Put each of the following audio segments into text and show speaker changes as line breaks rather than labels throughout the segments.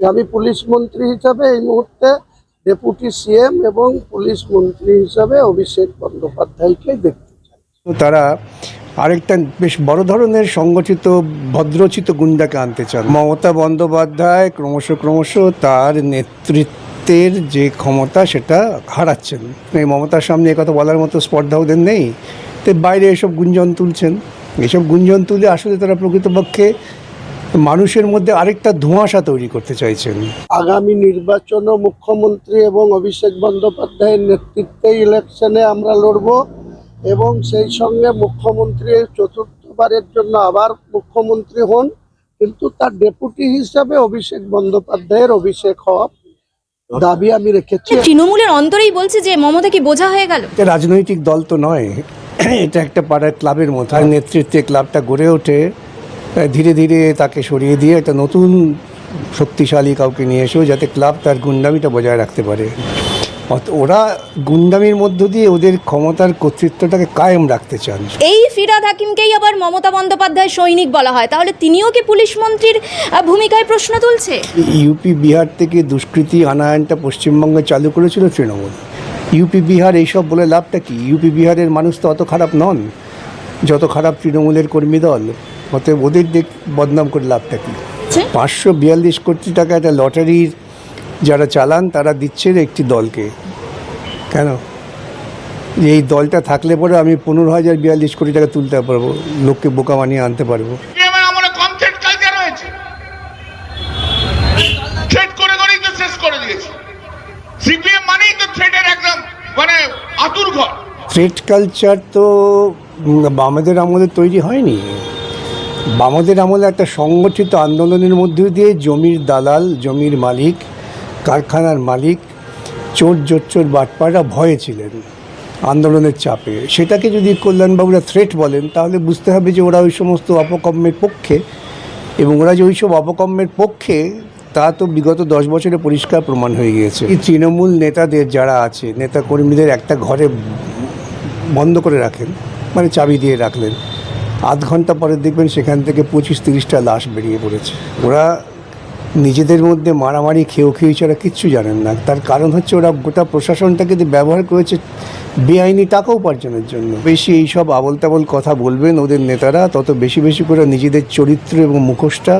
আমি পুলিশ মন্ত্রী হিসাবে এই মুহূর্তে ডেপুটি সিএম এবং পুলিশ মন্ত্রী হিসাবে অভিষেক বন্দ্যোপাধ্যায়কে দেখতে চাই।
তারা আরেকটা বেশ বড় ধরনের সংগঠিত, ভদ্রচিত গুন্ডাকে আনতে চান। মমতা বন্দ্যোপাধ্যায় ক্রমশ ক্রমশ তার নেতৃত্বের যে ক্ষমতা, সেটা হারাচ্ছেন। এই মমতার সামনে কথা বলার মতো স্পর্ধা ওদের নেই। তো বাইরে এসব গুঞ্জন তুলছেন। এসব গুঞ্জন তুলে আসলে তারা প্রকৃতপক্ষে মানুষের মধ্যে আরেকটা ধোঁয়াশা তৈরি করতে চাইছেন।
আগামী নির্বাচনও মুখ্যমন্ত্রী এবং অভিষেক বন্দ্যোপাধ্যায়ের নেতৃত্বে ইলেকশনে আমরা লড়ব এবং সেই সঙ্গে মুখ্যমন্ত্রী চতুর্থবারের জন্য আবার মুখ্যমন্ত্রী হন কিন্তু তার ডেপুটি হিসাবে অভিষেক বন্দ্যোপাধ্যায়ের অভিষেক হওয়া দাবি আমি রেখেছি।
তৃণমূলের অন্তরেই বলছে যে মমতা কি বোঝা হয়ে গেল?
রাজনৈতিক দল তো নয় এটা একটা পাড়ার ক্লাবের মতো। নেতৃত্বে ক্লাবটা গড়ে ওঠে। ধীরে ধীরে তাকে সরিয়ে দিয়ে একটা নতুন শক্তিশালী কাউকে নিয়ে এসেও যাতে ক্লাব তার গুন্ডামিটা বজায় রাখতে পারে। ওরা গুন্ডামির মধ্য দিয়ে ওদের ক্ষমতার কর্তৃত্বটাকে কায়েম রাখতে চান।
এই ফিরাদ হাকিমকেই আবার মমতা বন্দ্যোপাধ্যায় সৈনিক বলা হয়। তাহলে তিনিও কি পুলিশ মন্ত্রীর ভূমিকায় প্রশ্ন তুলছে?
ইউপি বিহার থেকে দুষ্কৃতি আনায়নটা পশ্চিমবঙ্গে চালু করেছিল তৃণমূল। ইউপি বিহার এইসব বলে লাভটা কি? ইউপি বিহারের মানুষ তো অত খারাপ নন। যত খারাপ তৃণমূলের কর্মী দল অতএব ওদের দিক বদনাম করে লাভটা কি। পাঁচশো বিয়াল্লিশ কোটি টাকা একটা লটারির যারা চালান তারা দিচ্ছে একটি দলকে। কেন? যে এই দলটা থাকলে পরে আমি পনেরো হাজার বিয়াল্লিশ কোটি টাকা তুলতে পারব লোককে বোকা বানিয়ে আনতে পারব।
মানে
থ্রেট কালচার তো উম, বামেদের আমলে তৈরি হয়নি। বামেদের আমলে একটা সংগঠিত আন্দোলনের মধ্যে দিয়ে জমির দালাল, জমির মালিক, কারখানার মালিক, চোর জোচ্চোর বাটপাড়া ভয়ে ছিলেন আন্দোলনের চাপে। সেটাকে যদি কল্যাণবাবুরা থ্রেট বলেন, তাহলে বুঝতে হবে যে ওরা ওই সমস্ত অপকর্মের পক্ষে এবং ওরা যে ওইসব অপকর্মের পক্ষে, তা তো বিগত দশ বছরে পরিষ্কার প্রমাণ হয়ে গিয়েছে। এই তৃণমূল নেতাদের যারা আছে নেতা কর্মীদের একটা ঘরে বন্ধ করে রাখেন মানে চাবি দিয়ে রাখলেন। আধ ঘণ্টা পরে দেখবেন সেখান থেকে পঁচিশ তিরিশটা লাশ বেরিয়ে পড়েছে। ওরা নিজেদের মধ্যে মারামারি খেয়েও খেয়েছে ওরা কিচ্ছু জানেন না। তার কারণ হচ্ছে ওরা গোটা প্রশাসনটাকে ব্যবহার করেছে বেআইনি টাকা উপার্জনের জন্য। বেশি এই সব আবল তাবল কথা বলবেন ওদের নেতারা, তত বেশি বেশি করে নিজেদের চরিত্র এবং মুখোশটা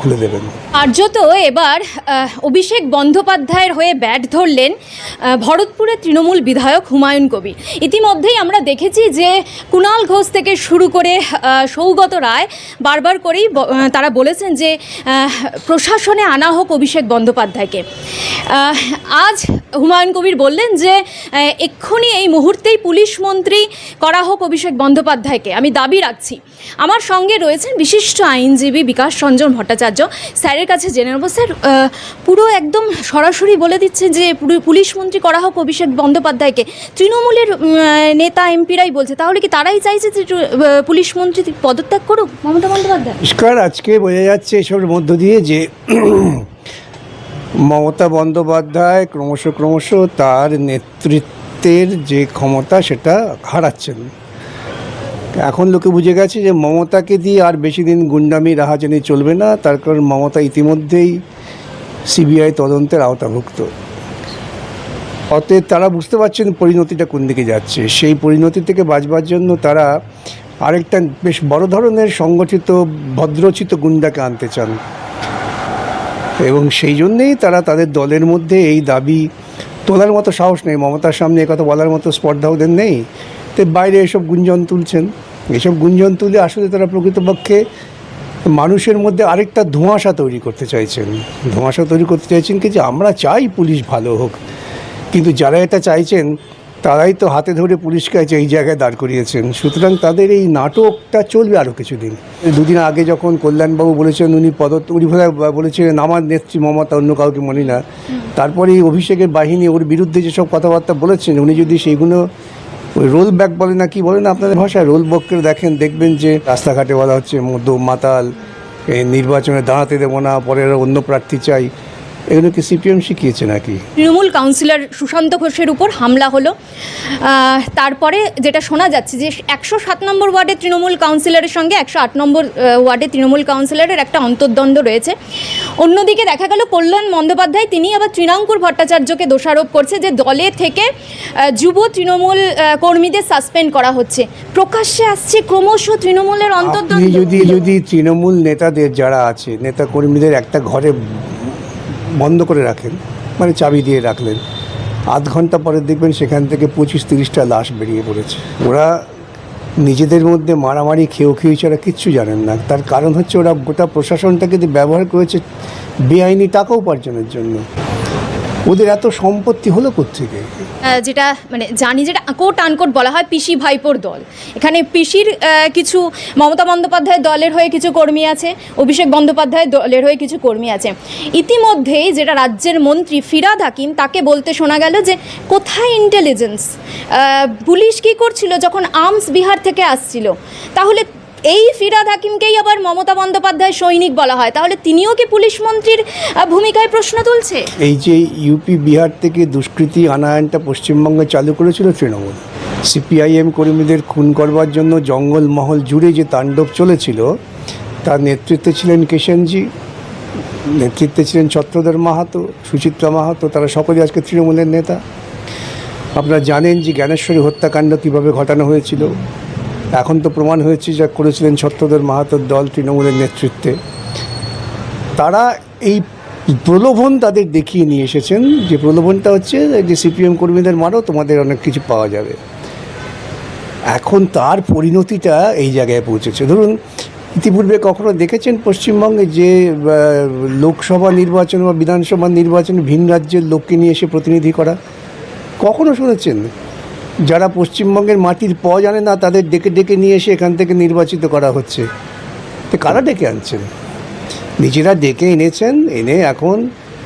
খুলে দেবেন।
কার্যত এবার অভিষেক বন্দ্যোপাধ্যায়ের হয়ে ব্যাট ধরলেন ভরতপুরের তৃণমূল বিধায়ক হুমায়ুন কবির। ইতিমধ্যেই আমরা দেখেছি যে কুণাল ঘোষ থেকে শুরু করে সৌগত রায় বারবার করেই তারা বলেছেন যে প্রশাসনে আনা হোক অভিষেক বন্দ্যোপাধ্যায়কে। আজ হুমায়ুন কবির বললেন যে এক্ষুনি এই মুহূর্তেই পুলিশ মন্ত্রী করা হোক অভিষেক বন্দ্যোপাধ্যায়কে। আমি দাবি রাখছি। আমার সঙ্গে রয়েছেন বিশিষ্ট আইনজীবী বিকাশ রঞ্জন ভট্টাচার্য। স্যারের কাছে জেনে নেব। স্যার পুরো একদম সরাসরি বলে দিচ্ছে যে পুলিশ মন্ত্রী করা হোক অভিষেক বন্দ্যোপাধ্যায়কে। তৃণমূলের নেতা, এমপিরাই বলছে। তাহলে কি তারাই চাইছে যে পুলিশ মন্ত্রী পদত্যাগ করুক? মমতা বন্দ্যোপাধ্যায়।
আজকে বোঝা যাচ্ছে এসবের মধ্য দিয়ে যে মমতা বন্দ্যোপাধ্যায় ক্রমশ ক্রমশ তার নেতৃত্বের যে ক্ষমতা, সেটা হারাচ্ছেন। এখন লোকে বুঝে গেছে যে মমতাকে দিয়ে আর বেশি দিন গুন্ডামি, রাহাজানি চলবে না। তার কারণ মমতা ইতিমধ্যেই সিবিআই তদন্তের আওতাভুক্ত। অতএব তারা বুঝতে পারছেন পরিণতিটা কোন দিকে যাচ্ছে। সেই পরিণতি থেকে বাঁচবার জন্য তারা আরেকটা বেশ বড় ধরনের সংগঠিত, ভদ্রচিত গুন্ডাকে আনতে চান। এবং সেই জন্যেই তারা তাদের দলের মধ্যে এই দাবি তোলার মতো সাহস নেই। মমতার সামনে এ কথা বলার মতো স্পর্ধা ওদের নেই। তো বাইরে এসব গুঞ্জন তুলছেন। এসব গুঞ্জন তুলে আসলে তারা প্রকৃতপক্ষে মানুষের মধ্যে আরেকটা ধোঁয়াশা তৈরি করতে চাইছেন। ধোঁয়াশা তৈরি করতে চাইছেন কি যে আমরা চাই পুলিশ ভালো হোক। কিন্তু যারা এটা চাইছেন তারাই তো হাতে ধরে পুলিশকে আজ এই জায়গায় দাঁড় করিয়েছেন। সুতরাং তাদের এই নাটকটা চলবে আরও কিছুদিন। দুদিন আগে যখন কল্যাণবাবু বলেছেন উনি পদ উনি বলেছিলেন আমার নেত্রী মমতা অন্য কাউকে মনে না। তারপরে এই অভিষেকের বাহিনী ওর বিরুদ্ধে যেসব কথাবার্তা বলেছেন উনি যদি সেইগুলো ওই রোল ব্যাক বলে না, কি বলে না আপনাদের ভাষায়? রোল বকের দেখেন, দেখবেন যে রাস্তাঘাটে বলা হচ্ছে, মধ্য মাতাল নির্বাচনে দাঁড়াতে দেবো না, পরে অন্য প্রার্থী চাই। এগুলো কি সিপিএম শিখিয়েছে নাকি?
তৃণমূল কাউন্সিলর সুশান্ত ঘোষের উপর হামলা হলো। তারপরে যেটা শোনা যাচ্ছে যে একশো সাত নম্বর ওয়ার্ডের তৃণমূল কাউন্সিলরের সঙ্গে একশো আট নম্বর ওয়ার্ডে তৃণমূল কাউন্সিলরের একটা অন্তর্দ্বন্দ্ব রয়েছে। অন্যদিকে দেখা গেল কল্যাণ বন্দ্যোপাধ্যায় তিনি আবার তৃণাঙ্কুর ভট্টাচার্যকে দোষারোপ করছে যে দলে থেকে যুব তৃণমূল কর্মীদের সাসপেন্ড করা হচ্ছে। প্রকাশ্যে আসছে ক্রমশ তৃণমূলের অন্তর্দ্বন্দ্ব।
যদি যদি তৃণমূল নেতাদের যারা আছে নেতা কর্মীদের একটা ঘরে বন্ধ করে রাখেন মানে চাবি দিয়ে রাখলেন। আধ ঘণ্টা পরে দেখবেন সেখান থেকে পঁচিশ তিরিশটা লাশ বেরিয়ে পড়েছে। ওরা নিজেদের মধ্যে মারামারি খেয়েও খেয়ে ছাড়া কিচ্ছু জানেন না। তার কারণ হচ্ছে ওরা গোটা প্রশাসনটাকে ব্যবহার করেছে, বেআইনি টাকা উপার্জনের জন্য। ওদের এত সম্পত্তি হলো কোথেকে
যেটা মানে জানি যেটা কোট আনকোট বলা হয় পিসি ভাইপোর দল। এখানে পিসির কিছু মমতা বন্দ্যোপাধ্যায় দলের হয়ে কিছু কর্মী আছে, অভিষেক বন্দ্যোপাধ্যায়ের দলের হয়ে কিছু কর্মী আছে। ইতিমধ্যেই যেটা রাজ্যের মন্ত্রী ফিরাদ হাকিম তাকে বলতে শোনা গেল যে, কোথায় ইন্টেলিজেন্স পুলিশ কী করছিল যখন আর্মস বিহার থেকে আসছিল? তাহলে এই ফিরাদ হাকিমকেই আবার মমতা বন্দ্যোপাধ্যায় সৈনিক বলা হয়। তাহলে তিনিও কি পুলিশ মন্ত্রীর ভূমিকায় প্রশ্ন তুলছে?
এই যে ইউপি বিহার থেকে দুষ্কৃতি আনায়নটা পশ্চিমবঙ্গে চালু করেছিল তৃণমূল, সিপিআইএম কর্মীদের খুন করবার জন্য জঙ্গলমহল জুড়ে যে তাণ্ডব চলেছিল, তার নেতৃত্বে ছিলেন কিষণজি নেতৃত্বে ছিলেন ছত্রধর মাহাতো, সুচিত্রা মাহাতো, তারা সকলে আজকে তৃণমূলের নেতা। আপনারা জানেন যে জ্ঞানেশ্বরী হত্যাকাণ্ড কীভাবে ঘটানো হয়েছিল এখন তো প্রমাণ হয়েছে যা করেছিলেন ছত্রধর মাহাতোর দল তৃণমূলের নেতৃত্বে। তারা এই প্রলোভন তাদের দেখিয়ে নিয়ে এসেছেন যে প্রলোভনটা হচ্ছে যে সিপিএম কর্মীদের মারো, তোমাদের অনেক কিছু পাওয়া যাবে। এখন তার পরিণতিটা এই জায়গায় পৌঁছেছে। ধরুন, ইতিপূর্বে কখনো দেখেছেন পশ্চিমবঙ্গে যে লোকসভা নির্বাচন বা বিধানসভা নির্বাচন ভিন রাজ্যের লোককে নিয়ে এসে প্রতিনিধি করা? কখনো শুনেছেন? যারা পশ্চিমবঙ্গের মাটির প জানে না, তাদের ডেকে ডেকে নিয়ে এসে এখান থেকে নির্বাচিত করা হচ্ছে। তো কারা ডেকে আনছেন? নিজেরা ডেকে এনেছেন, এনে এখন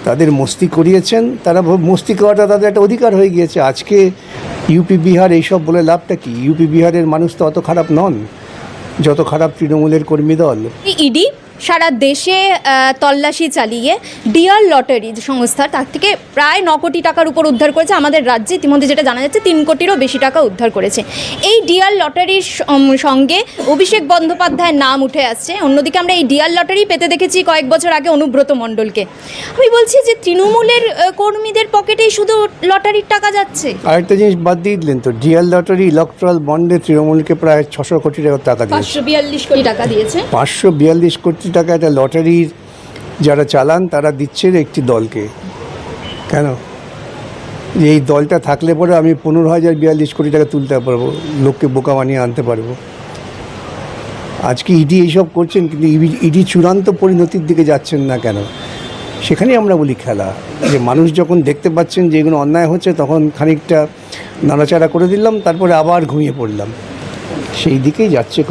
তাদের মস্তি করিয়েছেন। তারা মস্তি করাটা তাদের একটা অধিকার হয়ে গিয়েছে। আজকে ইউপি বিহার এইসব বলে লাভটা কি? ইউপি বিহারের মানুষ তো অত খারাপ নন, যত খারাপ তৃণমূলের কর্মী দল।
ইডি সারা দেশে তল্লাশি চালিয়ে ডিয়ার লটারি যে সংস্থা তার থেকে প্রায় ন কোটি টাকার উপর উদ্ধার করেছে আমাদের রাজ্যে। ইতিমধ্যে যেটা জানা যাচ্ছে তিন কোটিরও বেশি টাকা উদ্ধার করেছে। এই ডিয়ার লটারির সঙ্গে অভিষেক বন্দ্যোপাধ্যায়ের নাম উঠে আসছে। অন্যদিকে আমরা এই ডিয়ার লটারি পেতে দেখেছি কয়েক বছর আগে অনুব্রত মণ্ডলকে। আমি বলছি যে তৃণমূলের কর্মীদের পকেটেই শুধু লটারির টাকা যাচ্ছে?
আরেকটা জিনিস বাদ দিয়ে দিলেন তো ডিএল লটারি ইলেকট্রাল বন্ডে তৃণমূলকে প্রায় ছশো কোটি টাকা দিয়েছে।
পাঁচশো বিয়াল্লিশ কোটি টাকা দিয়েছে।
পাঁচশো বিয়াল্লিশ কোটি টাকা একটা লটারির যারা চালান, তারা দিচ্ছে একটি দলকে। কেন? এই দলটা থাকলে পরে আমি পনেরো হাজার বিয়াল্লিশ কোটি টাকা তুলতে পারব, লোককে বোকা বানিয়ে আনতে পারব। আজকে ইডি এইসব করছেন, কিন্তু ইডি চূড়ান্ত পরিণতির দিকে যাচ্ছেন না কেন? সেখানেই আমরা বলি খেলা। যে মানুষ যখন দেখতে পাচ্ছেন যে এগুলো অন্যায় হচ্ছে, তখন খানিকটা নাড়াচাড়া করে দিলাম, তারপরে আবার ঘুমিয়ে পড়লাম। সেই দিকেই যাচ্ছে